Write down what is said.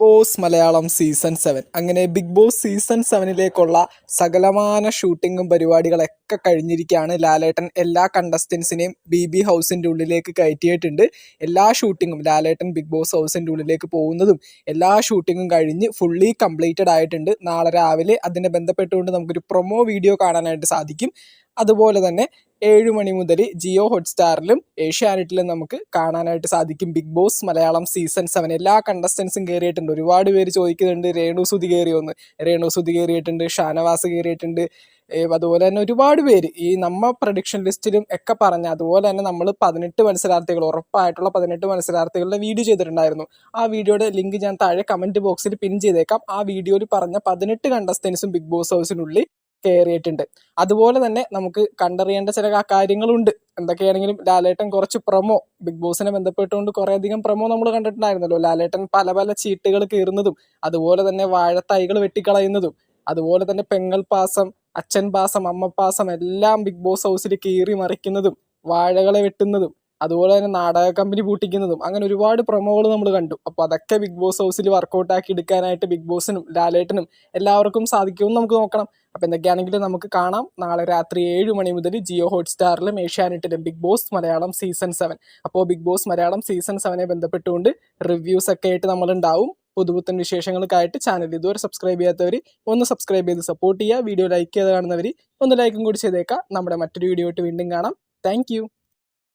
Boss Malayalam season seven. അങ്ങനെ big boss season സെവനിലേക്കുള്ള സകലമാന ഷൂട്ടിങ്ങും പരിപാടികളൊക്കെ കഴിഞ്ഞിരിക്കുകയാണ്. ലാലേട്ടൻ എല്ലാ കണ്ടസ്റ്റൻസിനെയും ബി ബി ഹൗസിന്റെ ഉള്ളിലേക്ക് കയറ്റിയിട്ടുണ്ട്. എല്ലാ ഷൂട്ടിങ്ങും ലാലേട്ടൻ ബിഗ് ബോസ് ഹൗസിന്റെ ഉള്ളിലേക്ക് പോകുന്നതും എല്ലാ ഷൂട്ടിങ്ങും കഴിഞ്ഞ് ഫുള്ളി കംപ്ലീറ്റഡ് ആയിട്ടുണ്ട്. നാളെ രാവിലെ അതിനെ ബന്ധപ്പെട്ടുകൊണ്ട് നമുക്കൊരു പ്രൊമോ വീഡിയോ കാണാനായിട്ട് സാധിക്കും. അതുപോലെ തന്നെ ഏഴ് മണി മുതൽ ജിയോ ഹോട്ട്സ്റ്റാറിലും ഏഷ്യാനെറ്റിലും നമുക്ക് കാണാനായിട്ട് സാധിക്കും. Big boss Malayalam season seven. എല്ലാ കണ്ടസ്റ്റൻസും കയറിയിട്ടുണ്ട് ഒരുപാട് പേര് ചോദിക്കുന്നുണ്ട് രേണു സുതി കയറിയോന്ന് രേണു സുതി കയറിയിട്ടുണ്ട് ഷാനവാസ് കയറിയിട്ടുണ്ട് അതുപോലെ തന്നെ ഒരുപാട് പേര്. ഈ നമ്മ പ്രൊഡിക്ഷൻ ലിസ്റ്റിലും ഒക്കെ പറഞ്ഞ അതുപോലെ തന്നെ നമ്മൾ പതിനെട്ട് മത്സരാർത്ഥികൾ ഉറപ്പായിട്ടുള്ള പതിനെട്ട് മത്സരാർത്ഥികളുടെ വീഡിയോ ചെയ്തിട്ടുണ്ടായിരുന്നു. ആ വീഡിയോയുടെ ലിങ്ക് ഞാൻ താഴെ കമന്റ് ബോക്സിൽ പിൻ ചെയ്തേക്കാം. ആ വീഡിയോയിൽ പറഞ്ഞ പതിനെട്ട് കണ്ടസ്റ്റൻസും ബിഗ് ബോസ് ഹൗസിനുള്ളിൽ കയറിയിട്ടുണ്ട് അതുപോലെ തന്നെ നമുക്ക് കണ്ടറിയേണ്ട ചില കാര്യങ്ങളുണ്ട്. എന്തൊക്കെയാണെങ്കിലും ലാലേട്ടൻ കുറച്ച് പ്രമോ ബിഗ് ബോസിനെ ബന്ധപ്പെട്ടുകൊണ്ട് കുറേയധികം പ്രമോ നമ്മൾ കണ്ടിട്ടുണ്ടായിരുന്നല്ലോ. ലാലേട്ടൻ പല പല ചീട്ടുകൾ കീറുന്നതും അതുപോലെ തന്നെ വാഴത്തൈകൾ വെട്ടിക്കളയുന്നതും അതുപോലെ തന്നെ പെങ്ങൾ പാസം അച്ഛൻ പാസം അമ്മ പാസം എല്ലാം ബിഗ് ബോസ് ഹൗസിൽ കീറി മറിക്കുന്നതും വാഴകളെ വെട്ടുന്നതും അതുപോലെ തന്നെ നാടക കമ്പനി പൂട്ടിക്കുന്നതും അങ്ങനെ ഒരുപാട് പ്രൊമോകൾ നമ്മൾ കണ്ടു. അപ്പോൾ അതൊക്കെ ബിഗ് ബോസ് ഹൗസിൽ വർക്കൗട്ട് ആക്കി എടുക്കാനായിട്ട് ബിഗ് ബോസിനും ലാലേട്ടനും എല്ലാവർക്കും സാധിക്കുമെന്ന് നമുക്ക് നോക്കണം. അപ്പോൾ എന്തൊക്കെയാണെങ്കിലും നമുക്ക് കാണാം. നാളെ രാത്രി ഏഴ് മണി മുതൽ ജിയോ ഹോട്ട്സ്റ്റാറിലും ഏഷ്യാനെറ്റിലും big boss Malayalam season seven അപ്പോൾ ബിഗ് ബോസ് മലയാളം സീസൺ സെവനെ ബന്ധപ്പെട്ടുകൊണ്ട് റിവ്യൂസ് ഒക്കെ ആയിട്ട് നമ്മളുണ്ടാവും. പുതുപുത്തൻ വിശേഷങ്ങൾക്കായിട്ട് ചാനൽ ഇതുവരെ സബ്സ്ക്രൈബ് ചെയ്യാത്തവർ ഒന്ന് സബ്സ്ക്രൈബ് ചെയ്ത് സപ്പോർട്ട് ചെയ്യുക. വീഡിയോ ലൈക്ക് ചെയ്ത് കാണുന്നവർ ഒന്ന് ലൈക്കും കൂടി ചെയ്തേക്കാം നമ്മുടെ മറ്റൊരു വീഡിയോ ആയിട്ട് വീണ്ടും കാണാം. താങ്ക്